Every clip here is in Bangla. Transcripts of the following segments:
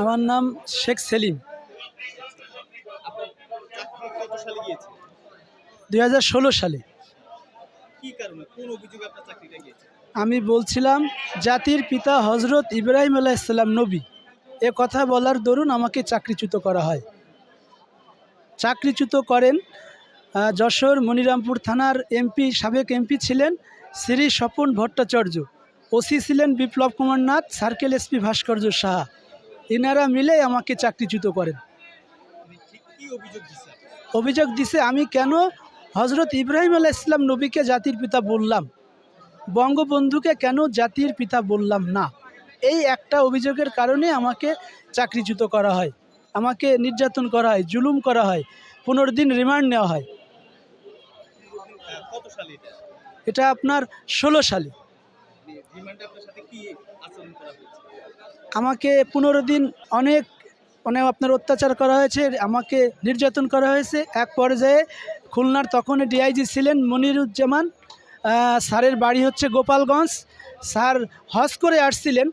আমার নাম শেখ সেলিম। দুই সালে। আমি বলছিলাম, জাতির পিতা হজরত ইব্রাহিম আলাইসাল্লাম নবী। এ কথা বলার দরুন আমাকে চাকরিচ্যুত করা হয়। চাকরিচ্যুত করেন যশোর মনিরামপুর থানার এমপি, সাবেক এমপি ছিলেন শ্রী স্বপন ভট্টাচার্য। ওসি ছিলেন বিপ্লব কুমার নাথ, সার্কেল এসপি ভাস্কর্য সাহা। এনারা মিলে আমাকে চাকরিচ্যুত করেন। অভিযোগ দিছে, আমি কেন হজরত ইব্রাহিম আলাহ ইসলাম নবীকে জাতির পিতা বললাম? বঙ্গবন্ধুকে কেন জাতির পিতা বললাম না? এই একটা অভিযোগের কারণে আমাকে চাকরিচ্যুত করা হয়। আমাকে নির্যাতন করা হয়, জুলুম করা হয়, পনেরো দিন রিমান্ড নেওয়া হয়। এটা আপনার ষোলো সালে। আমাকে পনেরো দিন অনেক মানে আপনার অত্যাচার করা হয়েছে, আমাকে নির্যাতন করা হয়েছে। এক পর্যায়ে খুলনার তখন ডিআইজি ছিলেন মনিরুজ্জামান স্যারের বাড়ি হচ্ছে গোপালগঞ্জ। স্যার হজ করে আসছিলেন,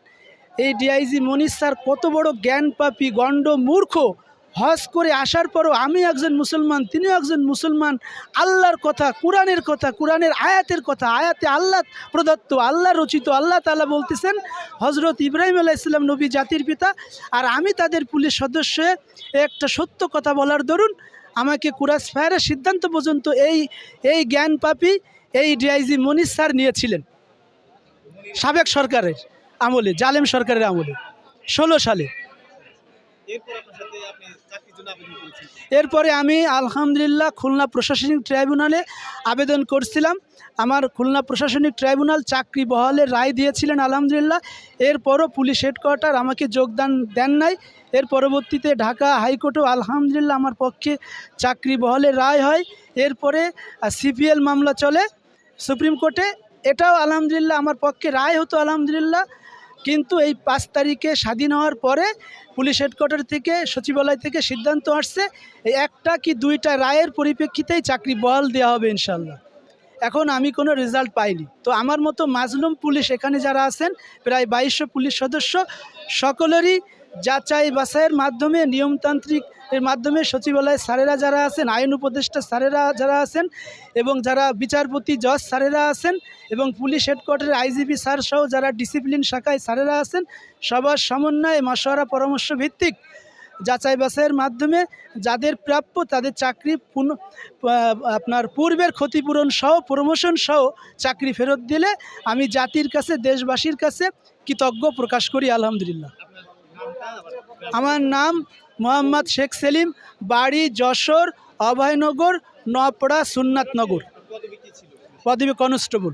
এই ডিআইজি মনির স্যার কত বড় জ্ঞান পাপি গণ্ড মূর্খ হজ করে আসার পরও আমি একজন মুসলমান, তিনিও একজন মুসলমান। আল্লাহর কথা, কোরআনের কথা, কোরআনের আয়াতের কথা, আয়াতে আল্লাহ প্রদত্ত, আল্লাহ রচিত, আল্লাহ তালা বলতেছেন হজরত ইব্রাহিম আলাহ ইসলাম নবী জাতির পিতা, আর আমি তাদের পুলিশ সদস্য। একটা সত্য কথা বলার দরুন, আমাকে কুরাস ফায়ারের সিদ্ধান্ত পর্যন্ত এই এই জ্ঞান পাপি, এই ডিআইজি মনির স্যার নিয়েছিলেন। সাবেক সরকারের আমলে, জালেম সরকারের আমলে, ষোলো সালে। এরপর আমি আলহামদুলিল্লাহ খুলনা প্রশাসনিক ট্রাইব্যুনালে আবেদন করছিলাম। আমার খুলনা প্রশাসনিক ট্রাইব্যুনাল চাকরি বহালের রায় দিয়েছিলেন, আলহামদুলিল্লাহ। এরপরও পুলিশ হেডকোয়ার্টার আমাকে যোগদান দেন নাই। এর পরবর্তীতে ঢাকা হাইকোর্টেও আলহামদুলিল্লাহ আমার পক্ষে চাকরি বহালের রায় হয়। এরপরে সিপিএল মামলা চলে সুপ্রিম কোর্টে। এটাও আলহামদুলিল্লাহ আমার পক্ষে রায় হতো, আলহামদুলিল্লাহ। কিন্তু এই পাঁচ তারিখে স্বাধীন হওয়ার পরে পুলিশ হেডকোয়ার্টার থেকে, সচিবালয় থেকে সিদ্ধান্ত আসছে, এই একটা কি দুইটা রায়ের পরিপ্রেক্ষিতেই চাকরি বহাল দেওয়া হবে ইনশাল্লাহ এখন আমি কোনো রেজাল্ট পাইনি। তো আমার মতো মাজলুম পুলিশ এখানে যারা আছেন, প্রায় বাইশশো পুলিশ সদস্য, সকলেরই যাচাই বাছাইয়ের মাধ্যমে নিয়মতান্ত্রিক এর মাধ্যমে সচিবালয়ের স্যারেরা যারা আছেন, আইন উপদেষ্টা স্যারেরা যারা আছেন এবং যারা বিচারপতি জজ স্যারেরা আছেন এবং পুলিশ হেডকোয়ার্টারের আইজিপি স্যার সহ যারা ডিসিপ্লিন শাখায় স্যারেরা আছেন, সবার সমন্বয়ে মশওয়ারা পরামর্শ ভিত্তিক যাচাই বাছাইয়ের মাধ্যমে যাদের প্রাপ্য তাদের চাকরি পুন আপনার পূর্বের ক্ষতিপূরণ সহ প্রমোশন সহ চাকরি ফেরত দিলে আমি জাতির কাছে, দেশবাসীর কাছে কৃতজ্ঞ প্রকাশ করি, আলহামদুলিল্লাহ। আমার নাম মোহাম্মদ শেখ সেলিম বাড়ি যশোর অভয়নগর নপড়া সুন্নাতনগর। পদবি কনস্টেবল।